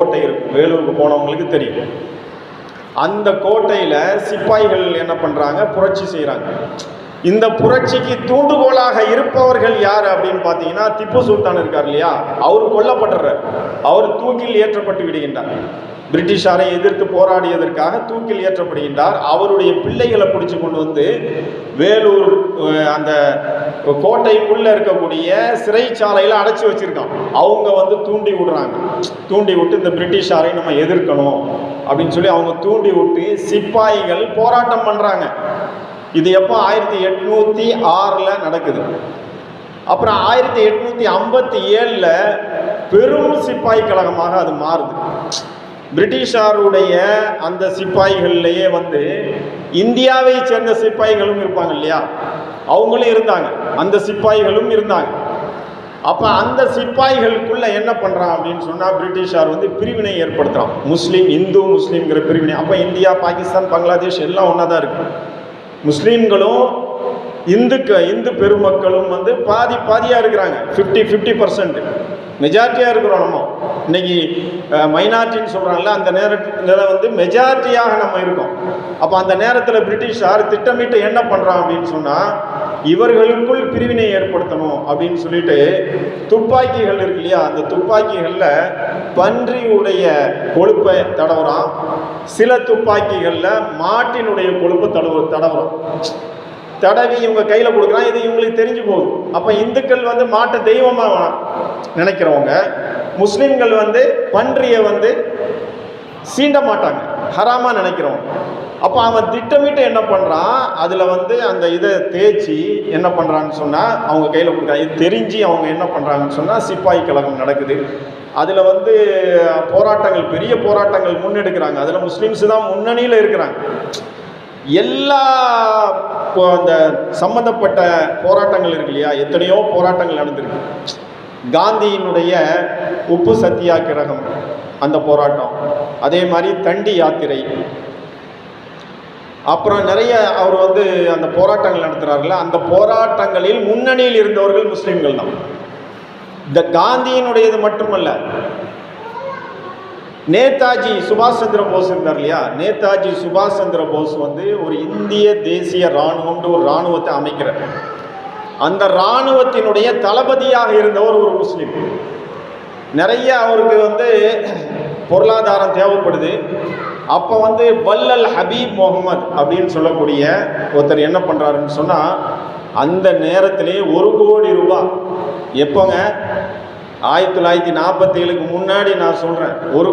கோட்டை இருக்கும். வேலூருக்கு போனவங்களுக்கு தெரியும். அந்த கோட்டையில் சிப்பாய்கள் என்ன பண்ணுறாங்க புரட்சி செய்கிறாங்க இந்த புரட்சிக்கு தூண்டுகோலாக இருப்பவர்கள் யார் அப்படின்னு பார்த்தீங்கன்னா திப்பு சுல்தான் இருக்கார் இல்லையா? அவர் கொல்லப்பட்டுறார். அவர் தூக்கில் ஏற்றப்பட்டு விடுகின்றார். பிரிட்டிஷாரை எதிர்த்து போராடியதற்காக தூக்கில் ஏற்றப்படுகின்றார். அவருடைய பிள்ளைகளை பிடிச்சு கொண்டு வந்து வேலூர் அந்த கோட்டைக்குள்ளே இருக்கக்கூடிய சிறைச்சாலையில் அடைச்சி வச்சிருக்கான். அவங்க வந்து தூண்டி விடுறாங்க. தூண்டி விட்டு இந்த பிரிட்டிஷாரை நம்ம எதிர்க்கணும் அப்படின்னு சொல்லி அவங்க தூண்டி விட்டு சிப்பாய்கள் போராட்டம் பண்ணுறாங்க இது எப்போ? ஆயிரத்தி எட்நூற்றி ஆறில் நடக்குது. அப்புறம் ஆயிரத்தி எட்நூற்றி ஐம்பத்தி ஏழில் பெரும் சிப்பாய் கழகமாக அது மாறுது. பிரிட்டிஷாருடைய அந்த சிப்பாய்கள்லேயே வந்து இந்தியாவை சேர்ந்த சிப்பாய்களும் இருப்பாங்க இல்லையா? அவங்களும் இருந்தாங்க. அந்த சிப்பாய்களும் இருந்தாங்க. அப்போ அந்த சிப்பாய்களுக்குள்ள என்ன பண்ணுறான் அப்படின்னு சொன்னால் பிரிட்டிஷார் வந்து பிரிவினை ஏற்படுத்துகிறான் முஸ்லீம் இந்து முஸ்லீம்ங்கிற பிரிவினை. அப்போ இந்தியா பாகிஸ்தான் பங்களாதேஷ் எல்லாம் ஒன்றா தான் இருக்கும் முஸ்லீம்களும் இந்துக்க இந்து பெருமக்களும் வந்து பாதி பாதியாக இருக்கிறாங்க. ஃபிஃப்டி ஃபிஃப்டி பர்சன்ட் மெஜாரிட்டியாக இருக்கிறோம் நம்ம. இன்னைக்கு மைனாரிட்டின்னு சொல்கிறாங்கல்ல அந்த நேரத்தில் வந்து மெஜாரிட்டியாக நம்ம இருக்கோம். அப்போ அந்த நேரத்தில் பிரிட்டிஷார் திட்டமிட்டு என்ன பண்ணுறான் அப்படின்னு சொன்னால் இவர்களுக்குள் பிரிவினை ஏற்படுத்தணும் அப்படின்னு சொல்லிட்டு துப்பாக்கிகள் இருக்கு இல்லையா அந்த துப்பாக்கிகளில் பன்றியுடைய கொழுப்பை தடவுறான். சில துப்பாக்கிகளில் மாட்டினுடைய கொழுப்பை தடவு தடவுறான். தடவி இவங்க கையில் கொடுக்குறான் இது இவங்களுக்கு தெரிஞ்சு போகுது. அப்போ இந்துக்கள் வந்து மாட்டை தெய்வமாக நினைக்கிறவங்க முஸ்லீம்கள் வந்து பன்றியை வந்து சீண்ட மாட்டாங்க ஹராமாக நினைக்கிறவங்க. அப்போ அவன் திட்டமிட்டு என்ன பண்ணுறான் அதில் வந்து அந்த இதை தேய்ச்சி என்ன பண்ணுறான்னு சொன்னால் அவங்க கையில் கொடுக்குறாங்க இது தெரிஞ்சு அவங்க என்ன பண்ணுறாங்கன்னு சொன்னால் சிப்பாய் கழகம் நடக்குது. அதில் வந்து போராட்டங்கள் பெரிய போராட்டங்கள் முன்னெடுக்கிறாங்க. அதில் முஸ்லீம்ஸ் தான் முன்னணியில் இருக்கிறாங்க. எல்லா இப்போ அந்த சம்மந்தப்பட்ட போராட்டங்கள் இருக்கு இல்லையா? எத்தனையோ போராட்டங்கள் நடந்திருக்கு. காந்தியினுடைய உப்பு சத்தியாகிரகம் அந்த போராட்டம். அதே மாதிரி தண்டி யாத்திரை. அப்புறம் நிறைய அவர் வந்து அந்த போராட்டங்கள் நடத்துகிறார்கள அந்த போராட்டங்களில் முன்னணியில் இருந்தவர்கள் முஸ்லீம்கள் தான். இந்த காந்தியினுடையது மட்டுமல்ல நேதாஜி சுபாஷ் சந்திர போஸ் இருந்தார் இல்லையா? நேதாஜி சுபாஷ் சந்திர போஸ் வந்து ஒரு இந்திய தேசிய இராணுவம்னு ஒரு இராணுவத்தை அமைக்கிறார். அந்த இராணுவத்தினுடைய தளபதியாக இருந்தவர் ஒரு முஸ்லீம். நிறைய அவருக்கு வந்து பொருளாதாரம் தேவைப்படுது. அப்போ வந்து வல்லல் ஹபீப் முகமது அப்படின்னு சொல்லக்கூடிய ஒருத்தர் என்ன பண்ணுறாருன்னு சொன்னால் அந்த நேரத்திலே ஒரு கோடி ரூபாய் எப்போங்க? ஆயிரத்தி தொள்ளாயிரத்தி நாற்பத்தி ஏழுக்கு முன்னாடி நான் சொல்கிறேன் ஒரு